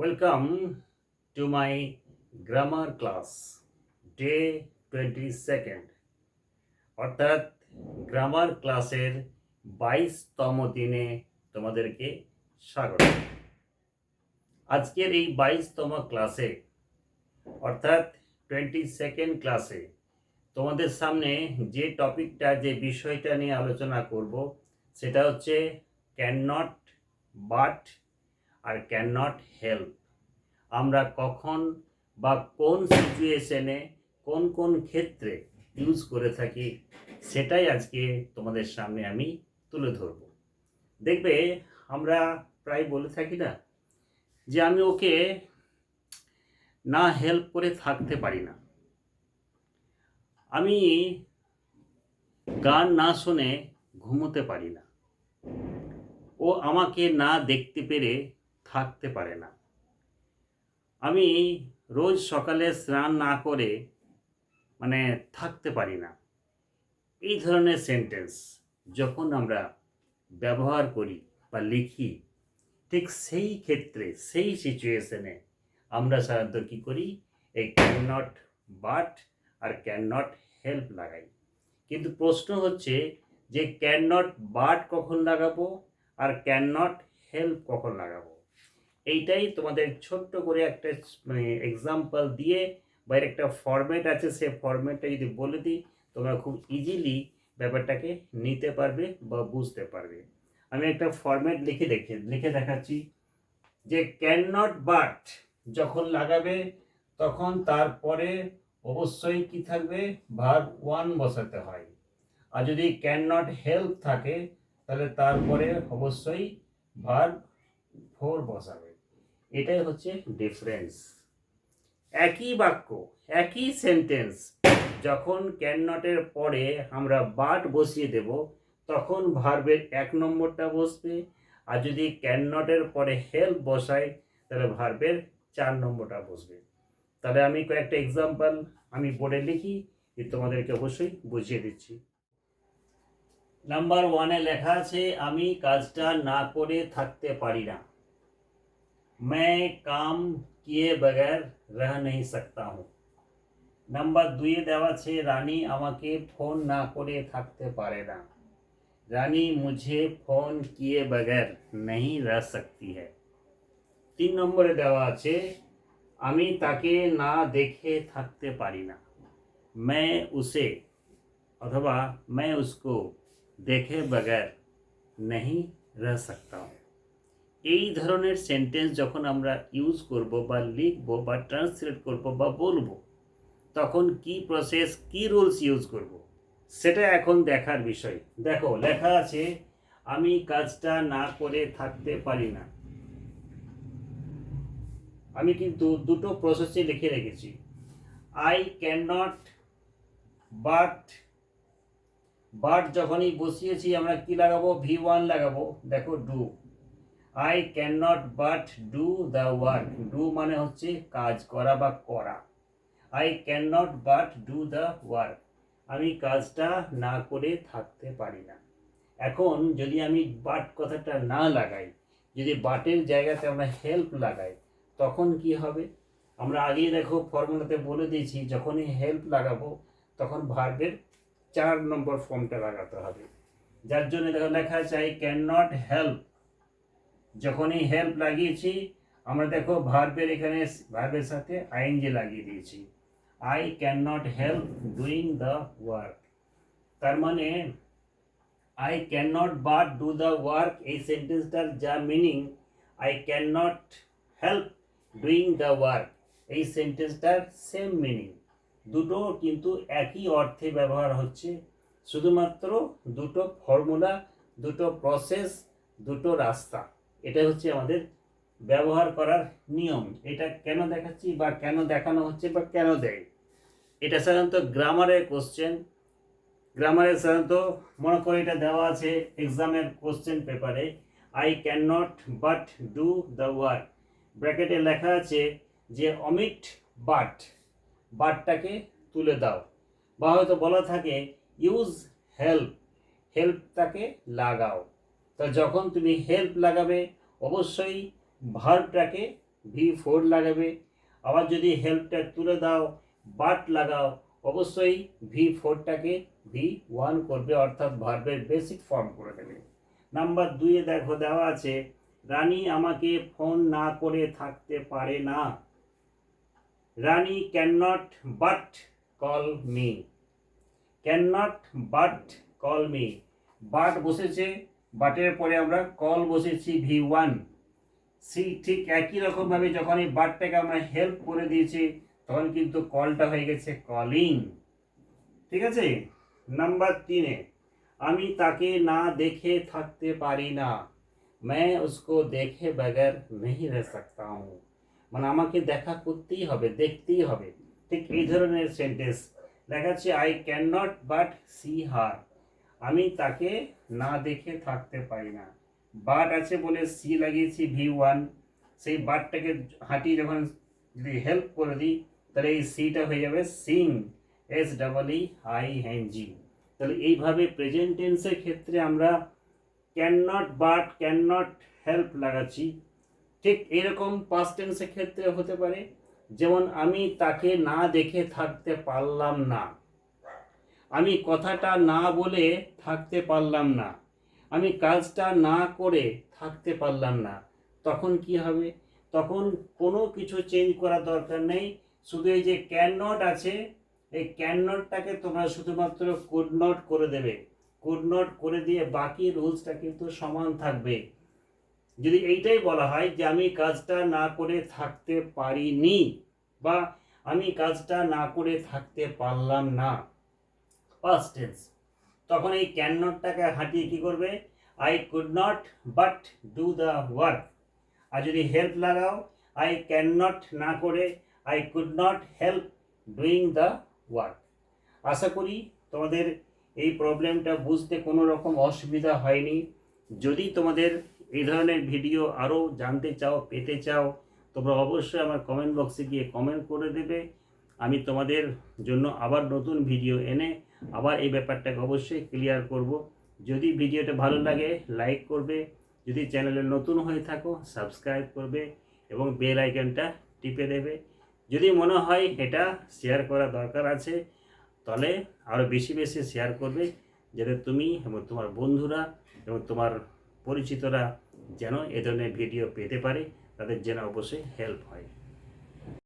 Welcome to my grammar class, day 22nd অর্থাৎ গ্রামার ক্লাসের বাইশতম দিনে তোমাদেরকে স্বাগত। আজকের এই বাইশতম ক্লাসে অর্থাৎ টোয়েন্টি সেকেন্ড ক্লাসে তোমাদের সামনে যে টপিকটা যে বিষয়টা নিয়ে আলোচনা করব সেটা হচ্ছে ক্যান নট বাট আর ক্যান নট হেল্প আমরা কখন বা কোন সিচুয়েশনে কোন কোন ক্ষেত্রে ইউজ করে থাকি, সেটাই আজকে তোমাদের সামনে আমি তুলে ধরব। দেখবে, আমরা প্রায় বলে থাকি না যে আমি ওকে না হেল্প করে থাকতে পারি না। আমি গান না শুনে ঘুমোতে পারি না। ও আমাকে না দেখতে পেরে থাকতে পারে না। আমি রোজ সকালে স্নান না করে মানে থাকতে পারি না। এই ধরনের সেন্টেন্স যখন আমরা ব্যবহার করি বা লিখি, ঠিক সেই ক্ষেত্রে, সেই সিচুয়েশনে আমরা সাধারণত কী করি? এই ক্যান নট বাট আর ক্যান নট হেল্প লাগাই। কিন্তু প্রশ্ন হচ্ছে যে ক্যান নট বাট কখন লাগাবো? আর ক্যান নট হেল্প কখন লাগাবো? এইটাই তোমাদের ছোট্ট করে একটা মানে এক্সাম্পল দিয়ে বা এর একটা ফরম্যাট আছে, সে ফরম্যাটটা যদি বলে দিই, তোমরা খুব ইজিলি ব্যাপারটাকে নিতে পারবে বা বুঝতে পারবে। আমি একটা ফরম্যাট লিখে দেখে, লিখে দেখাচ্ছি যে ক্যান নট বাট যখন লাগাবে, তখন তারপরে অবশ্যই কি থাকবে? ভার্ব ওয়ান বসাতে হয়। আর যদি ক্যান নট হেল্প থাকে, তাহলে তারপরে অবশ্যই ভার্ব ফোর বসাবে। এটাই হচ্ছে ডিফারেন্স একই বাক্য, একই সেন্টেন্স যখন ক্যান নটের পরে আমরা বাট বসিয়ে দেব, তখন ভার্বের এক নম্বরটা বসবে, আর যদি ক্যান নটের পরে হেল্প বসাই, তাহলে ভার্বের চার নম্বরটা বসবে। তাহলে আমি কয়েকটা এক্সাম্পল আমি বোর্ডে লিখি যে তোমাদেরকে অবশ্যই বুঝিয়ে দিচ্ছি। নাম্বার ওয়ানে লেখা আছে, আমি কাজটা না করে থাকতে পারি না। मैं काम किए बगैर रह नहीं सकता हूँ। नंबर दुई देवा छे, रानी आमा के फ़ोन ना करे थकते पारे ना। रानी मुझे फ़ोन किए बगैर नहीं रह सकती है। तीन नंबर देवा छे अमी ताके ना देखे थकते पारी ना। मैं उसे, अथवा मैं उसको देखे बगैर नहीं रह सकता हूँ। এই ধরনের সেন্টেন্স যখন আমরা ইউজ করব বা লিখব বা ট্রান্সলেট করব বা বলব, তখন কি প্রসেস কি রুলস ইউজ করব? সেটা এখন দেখার বিষয়। দেখো, লেখা আছে, আমি কাজটা না করে থাকতে পারি না। আমি কিন্তু দুটো প্রসেসে লিখে রেখেছি। I can not but but যখনই বসিয়েছি, আমরা কি লাগাবো? ভি ওয়ান লাগাবো। দেখো do I can not but do the work do মানে হচ্ছে কাজ করা বা করা। I can not but do the work আমি কাজটা না করে থাকতে পারি না। এখন যদি আমি বাট কথাটা না লাগাই, যদি বাটের জায়গাতে আমরা হেল্প লাগাই, তখন কি হবে? আমরা আগেই দেখো ফর্মুলাতে বলে দিয়েছি, যখনই হেল্প লাগাবো, তখন ভার্বের চার নম্বর ফর্মটা লাগাতে হবে। যার জন্য দেখো লেখা আছে আই ক্যান নট হেল্প যখনই হেল্প লাগিয়েছি, আমরা দেখো ভার্বের এখানে ভার্বের সাথে আইএনজি লাগিয়ে দিয়েছি। I can not help doing the work তার মানে I can not but do the work এই সেন্টেন্সটার যা meaning I can not help doing the work এই সেন্টেন্সটার সেম মিনিং দুটো কিন্তু একই অর্থে ব্যবহার হচ্ছে, শুধুমাত্র দুটো ফর্মুলা দুটো প্রসেস দুটো রাস্তা। এটা হচ্ছে আমাদের ব্যবহার করার নিয়ম। এটা কেন দেখাচ্ছি বা কেন দেখানো হচ্ছে বা কেন দেয় এটা সাধারণত গ্রামারের কোশ্চেন গ্রামারে সাধারণত মনে করে এটা দেওয়া আছে এক্সামের কোশ্চেন পেপারে I can not but do the work ব্র্যাকেটে লেখা আছে যে অমিট বাট বাটটাকে তুলে দাও। বা হয়তো বলা থাকে ইউজ হেল্প হেল্পটাকে লাগাও। তো যখন তুমি হেল্প লাগাবে, অবশ্যই ভার্বটাকে ভি ফোর লাগাবে। আবার যদি হেল্পটা তুলে দাও বাট লাগাও, অবশ্যই ভি ফোরটাকে ভি ওয়ান করবে, অর্থাৎ ভার্বের বেসিক ফর্ম করে দেবে। নাম্বার দুইয়ে দেখো, দেওয়া আছে, রানী আমাকে ফোন না করে থাকতে পারে না। Rani can not but call me can not but call me but বসেছে বাটের পরে আমরা কল বসেছি ভি ওয়ান সি ঠিক একই রকমভাবে যখন এই বাটটাকে আমরা হেল্প করে দিয়েছি তখন কিন্তু কলটা হয়ে গেছে কলিং ঠিক আছে নাম্বার তিনে আমি তাকে না দেখে থাকতে পারি না मैं उसको देखे बगैर नहीं रह सकता हूँ মানে আমাকে দেখা করতেই হবে দেখতেই হবে ঠিক এই ধরনের সেন্টেন্স দেখাচ্ছে I can not but see her আমি তাকে না দেখে থাকতে পারি না। বাট আছে বলে সি লাগিয়েছি ভি ওয়ান সেই বাটটাকে হাঁটি যখন যদি হেল্প করে দিই, তাহলে এই সিটা হয়ে যাবে sing S double E I N G তাহলে এইভাবে প্রেজেন্ট টেন্সের ক্ষেত্রে আমরা can not but can not help লাগাচ্ছি। ঠিক এরকম পাস্ট টেন্সের ক্ষেত্রে হতে পারে। যেমন আমি তাকে না দেখে থাকতে পারলাম না। আমি কথাটা না বলে থাকতে পারলাম না। আমি কাজটা না করে থাকতে পারলাম না। তখন কি হবে? তখন কোনো কিছু চেঞ্জ করার দরকার নেই। শুধু এই যে ক্যান নট আছে, এই ক্যান নটটাকে তোমরা শুধুমাত্র কুড নট করে দেবে। কুড নট করে দিয়ে বাকি রুলসটা কিন্তু সমান থাকবে। যদি এইটাই বলা হয় যে আমি কাজটা না করে থাকতে পারিনি বা আমি কাজটা না করে থাকতে পারলাম না পাস্ট টেন্স তখন এই ক্যান নটটাকে হাঁটিয়ে কী করবে? I could not but do the work আর যদি হেল্প লাগাও আই ক্যান নট না করে I could not help doing the work আশা করি তোমাদের এই প্রবলেমটা বুঝতে কোনো রকম অসুবিধা হয়নি। যদি তোমাদের এই ধরনের ভিডিও আরও জানতে চাও, পেতে চাও, তোমরা অবশ্যই আমার কমেন্ট বক্সে গিয়ে কমেন্ট করে দেবে। আমি তোমাদের জন্য আবার নতুন ভিডিও এনে আবার এই ব্যাপারটাকে অবশ্যই ক্লিয়ার করব। যদি ভিডিওটা ভালো লাগে লাইক করবে। যদি চ্যানেলে নতুন হয়ে থাকো সাবস্ক্রাইব করবে এবং বেল আইকনটা টিপে দেবে। যদি মনে হয় এটা শেয়ার করা দরকার আছে, তাহলে আরও বেশি বেশি শেয়ার করবে, যাতে তুমি এবং তোমার বন্ধুরা এবং তোমার পরিচিতরা যেন এ ধরনের ভিডিও পেতে পারে, তাদের যেন অবশ্যই হেল্প হয়।